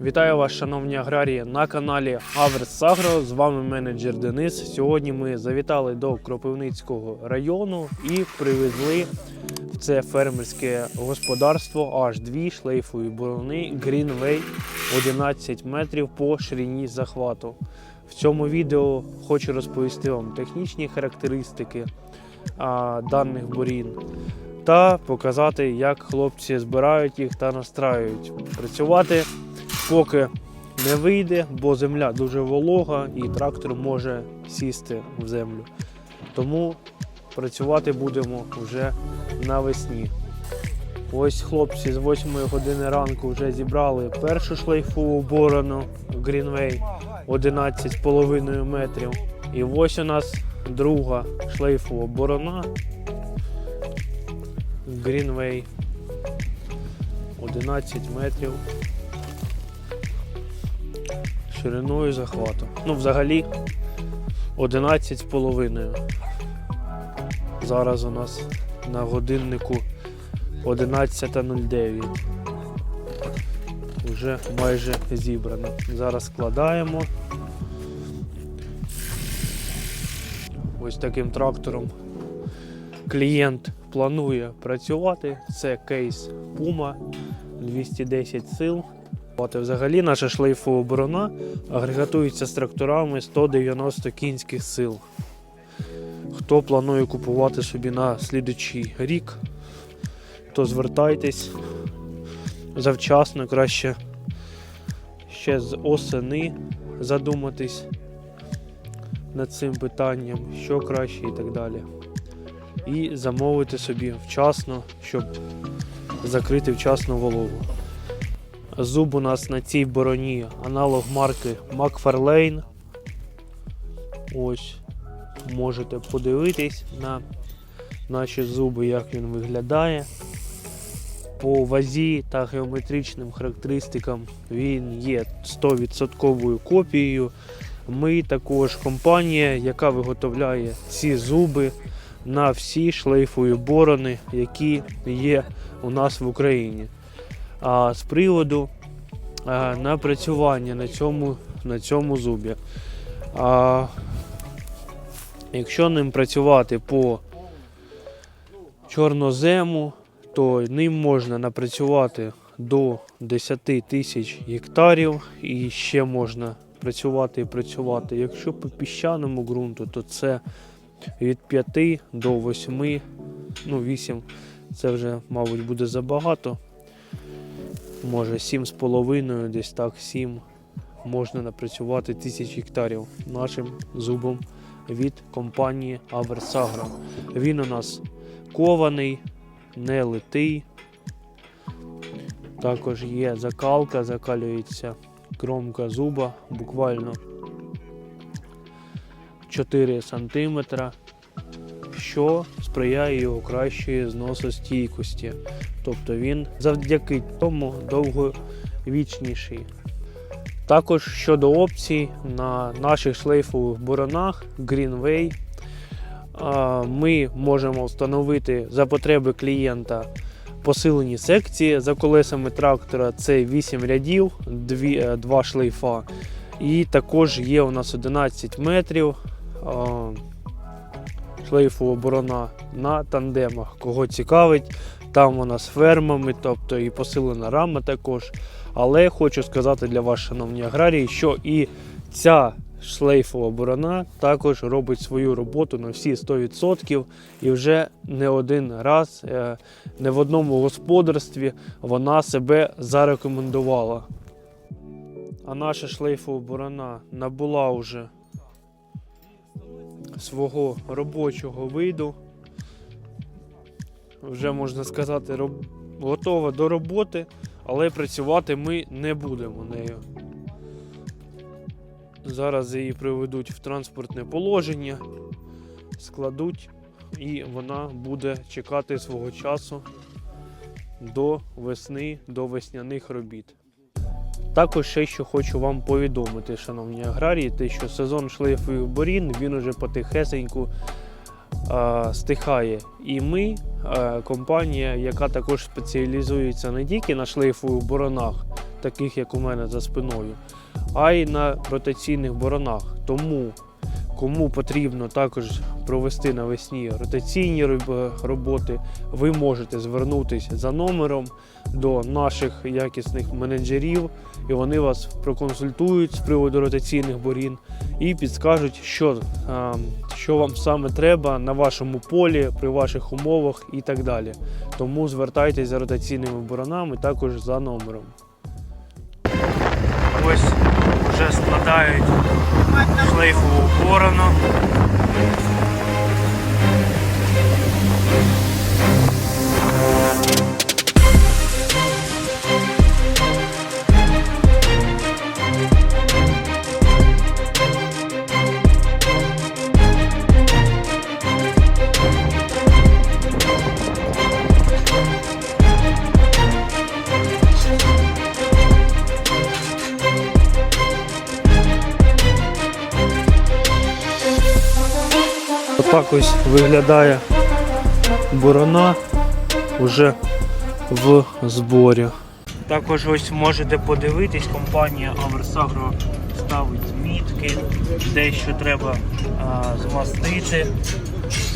Вітаю вас, шановні аграрії, на каналі Аверс Агро. З вами менеджер Денис. Сьогодні ми завітали до Кропивницького району і привезли в це фермерське господарство аж дві шлейфові борони Greenway 11 метрів по ширині захвату. В цьому відео хочу розповісти вам технічні характеристики а, даних борін та показати, як хлопці збирають їх та настраюють. Працювати поки не вийде, бо земля дуже волога і трактор може сісти в землю. Тому працювати будемо вже навесні. Ось хлопці з 8 години ранку вже зібрали першу шлейфову борону Greenway 11,5 метрів. І ось у нас друга шлейфова борона Greenway 11 метрів шириною захвату. Ну, взагалі 11 з половиною. Зараз у нас на годиннику 11.09. Вже майже зібрано. Зараз складаємо. Ось таким трактором клієнт планує працювати. Це кейс Puma 210 сил. Взагалі наша шлейфова борона агрегатується з тракторами 190 кінських сил. Хто планує купувати собі на слідучий рік, то звертайтесь завчасно, краще ще з осени задуматись над цим питанням, що краще і так далі. І замовити собі вчасно, щоб закрити вчасно вологу. Зуб у нас на цій бороні аналог марки Макфарлейн. Ось можете подивитись на наші зуби, як він виглядає. По вазі та геометричним характеристикам він є 100% копією. Ми також компанія, яка виготовляє ці зуби на всі шлейфові борони, які є у нас в Україні. А з приводу а, напрацювання на цьому, на цьому зубі. А, якщо ним працювати по чорнозему, то ним можна напрацювати до 10 тисяч гектарів і ще можна працювати і працювати. Якщо по піщаному ґрунту, то це від 5 до 8, ну 8 це вже, мабуть, буде забагато може 7,5, десь так 7 можна напрацювати тисяч гектарів нашим зубом від компанії Аверсагро. Він у нас кований, не литий. Також є закалка, закалюється кромка зуба буквально 4 см, що сприяє його кращої зносостійкості. Тобто він завдяки тому довговічніший. Також щодо опцій на наших шлейфових боронах Greenway ми можемо встановити за потреби клієнта посилені секції за колесами трактора. Це 8 рядів, 2, 2 шлейфа. І також є у нас 11 метрів а, шлейфова борона на тандемах. Кого цікавить, там вона з фермами, тобто і посилена рама також. Але хочу сказати для вас, шановні аграрії, що і ця шлейфова борона також робить свою роботу на всі 100% і вже не один раз, е, не в одному господарстві вона себе зарекомендувала. А наша шлейфова борона набула вже свого робочого виду вже можна сказати, роб... готова до роботи, але працювати ми не будемо нею. Зараз її приведуть в транспортне положення, складуть, і вона буде чекати свого часу до весни, до весняних робіт. Також ще що хочу вам повідомити, шановні аграрії, те, що сезон шлейфових борін він уже потихесеньку а, стихає. І ми, а, компанія, яка також спеціалізується не тільки на шлейфових боронах, таких як у мене за спиною, а й на ротаційних боронах. Тому кому потрібно також провести навесні ротаційні роботи, ви можете звернутися за номером до наших якісних менеджерів, і вони вас проконсультують з приводу ротаційних борін і підскажуть, що, що вам саме треба на вашому полі, при ваших умовах і так далі. Тому звертайтеся за ротаційними боронами також за номером. Ось вже складають шлейфову борону. Отак ось виглядає борона вже в зборі. Також ось можете подивитись, компанія Аверсагро ставить мітки, де що треба а, змастити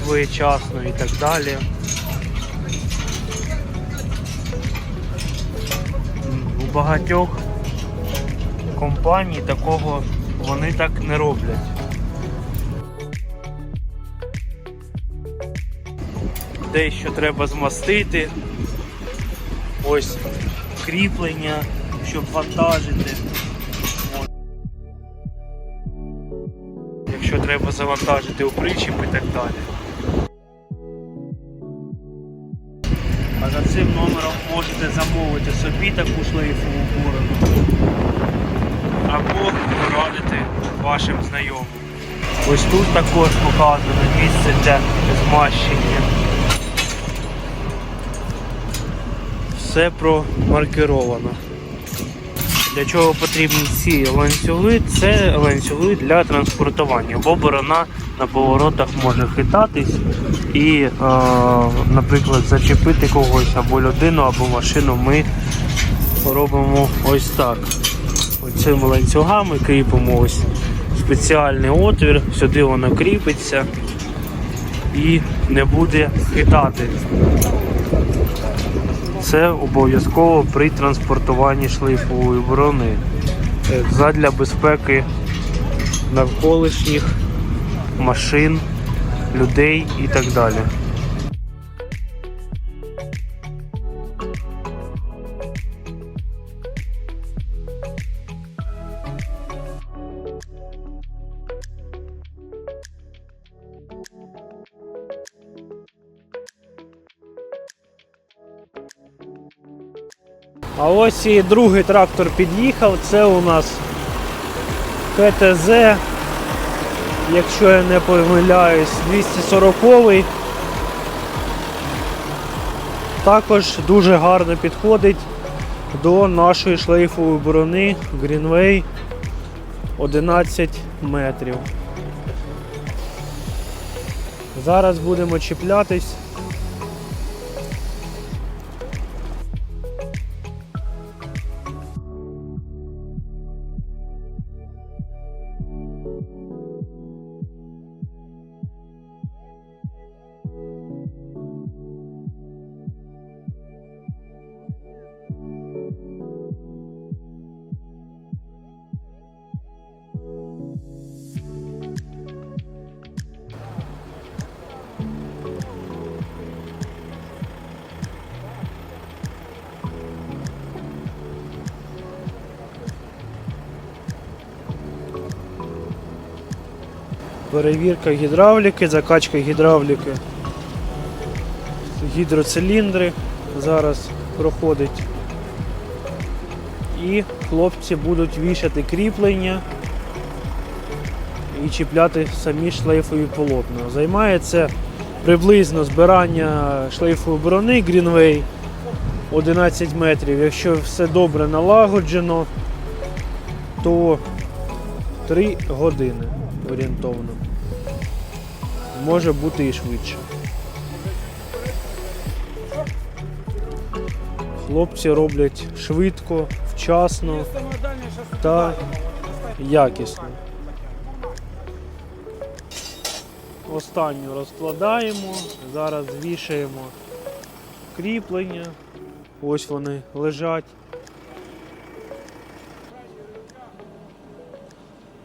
своєчасно і так далі. У багатьох компаній такого вони так не роблять. Дещо треба змастити. Ось кріплення, щоб вантажити. Якщо треба завантажити у причіп і так далі. А за цим номером можете замовити собі таку шлейфову борону або порадити вашим знайомим. Ось тут також показано місце для змащення. Все промаркеровано. Для чого потрібні ці ланцюги? Це ланцюги для транспортування, бо борона на поворотах може хитатись і, е, наприклад, зачепити когось або людину, або машину ми робимо ось так. Оцими ланцюгами кріпимо ось спеціальний отвір, сюди воно кріпиться і не буде хитати. Це обов'язково при транспортуванні шлейфової брони е, задля безпеки навколишніх машин, людей і так далі. А ось і другий трактор під'їхав. Це у нас КТЗ, якщо я не помиляюсь, 240-й. Також дуже гарно підходить до нашої шлейфової борони Greenway 11 метрів. Зараз будемо чіплятись. Перевірка гідравліки, закачка гідравліки. Гідроциліндри зараз проходить. І хлопці будуть вішати кріплення і чіпляти самі шлейфові полотна. Займає це приблизно збирання шлейфової брони Greenway 11 метрів. Якщо все добре налагоджено, то 3 години орієнтовно. Може бути і швидше. Хлопці роблять швидко, вчасно та якісно. Останню розкладаємо, зараз вішаємо кріплення. Ось вони лежать.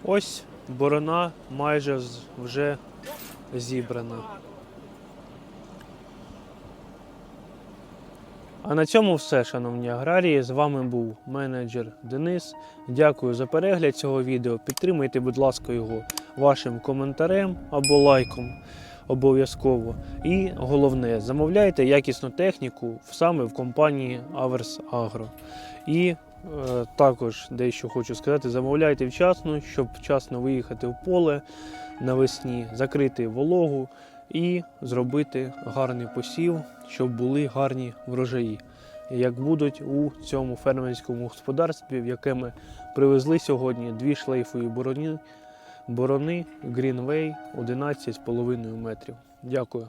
Ось борона майже вже зібрана. А на цьому все, шановні аграрії. З вами був менеджер Денис. Дякую за перегляд цього відео. Підтримайте, будь ласка, його вашим коментарем або лайком обов'язково. І головне, замовляйте якісну техніку саме в компанії Averс Agro. І також дещо хочу сказати: замовляйте вчасно, щоб вчасно виїхати в поле навесні, закрити вологу і зробити гарний посів, щоб були гарні врожаї, як будуть у цьому фермерському господарстві, в яке ми привезли сьогодні дві шлейфові борони, борони Greenway 11,5 метрів. Дякую.